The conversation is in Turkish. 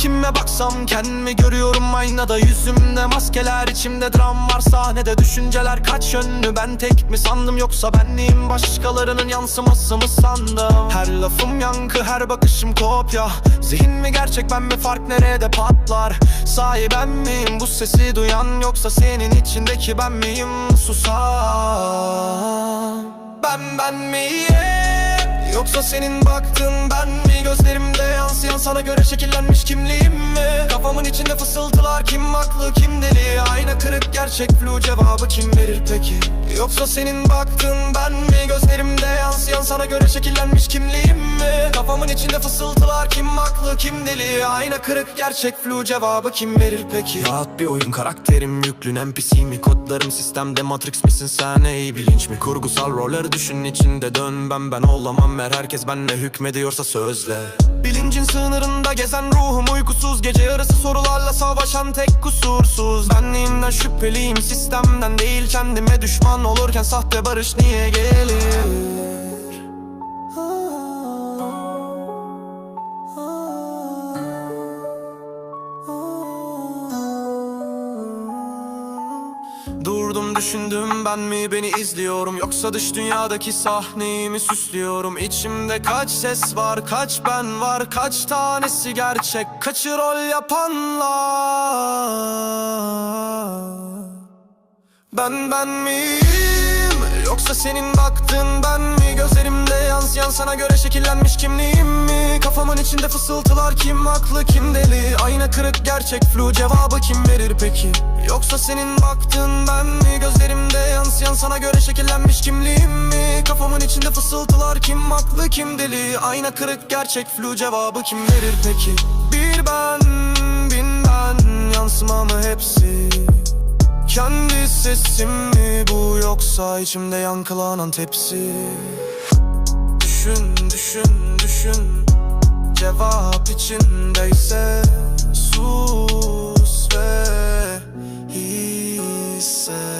Kime baksam kendimi görüyorum aynada. Yüzümde maskeler içimde dram var. Sahnede düşünceler kaç yönlü? Ben tek mi sandım yoksa benliğim Başkalarının yansıması mı sandım? Her lafım yankı her bakışım kopya. Zihin mi gerçek ben mi? Fark nerede patlar? Sahi ben miyim? Bu sesi duyan Yoksa senin içindeki ben miyim? Susan Ben ben miyim? Yoksa senin baktın ben mi? Gözlerimde yansıyan sana göre şekillenmiş kimliğim Kafamın içinde fısıltılar kim haklı kim deli? Ayna kırık gerçek flu cevabı kim verir peki? Yoksa senin baktın ben mi? Gözlerimde yansıyan sana göre şekillenmiş kimliğim mi? Kafamın içinde fısıltılar kim haklı kim deli? Ayna kırık gerçek flu cevabı kim verir peki? Rahat bir oyun karakterim yüklü NPC mi Kodlarım sistemde Matrix misin sen? Ey bilinç mi? Kurgusal roller düşün içinde dön. Ben ben olamam Eğer herkes benle hükmediyorsa sözle. Bilincin sınırında gezen ruhum uykusuz Gece yarısı sorularla savaşan tek kusursuz Benliğimden şüpheliyim sistemden değil Kendime düşman olurken sahte barış niye gelir Durdum düşündüm ben mi beni izliyorum? Yoksa dış dünyadaki sahneyi mi süslüyorum? İçimde kaç ses var kaç ben var Kaç tanesi gerçek? Kaçı rol yapanlar? Ben ben miyim? Yoksa senin baktığın ben mi? Gözlerimde yansıyan sana göre şekillenmiş kimliğim mi? Kafamın içinde fısıltılar kim haklı kim deli? Ayna kırık gerçek flu cevabı kim verir peki? Yoksa senin baktığın ben mi? Gözlerimde yansıyan sana göre şekillenmiş kimliğim mi? Kafamın içinde fısıltılar kim haklı kim deli? Ayna kırık gerçek flu cevabı kim verir peki? Bir ben bin ben yansımamı hepsi? Kendi sesim mi bu yoksa içimde yankılanan tepsi? Düşün düşün düşün cevap içindeyse Sus ve hisset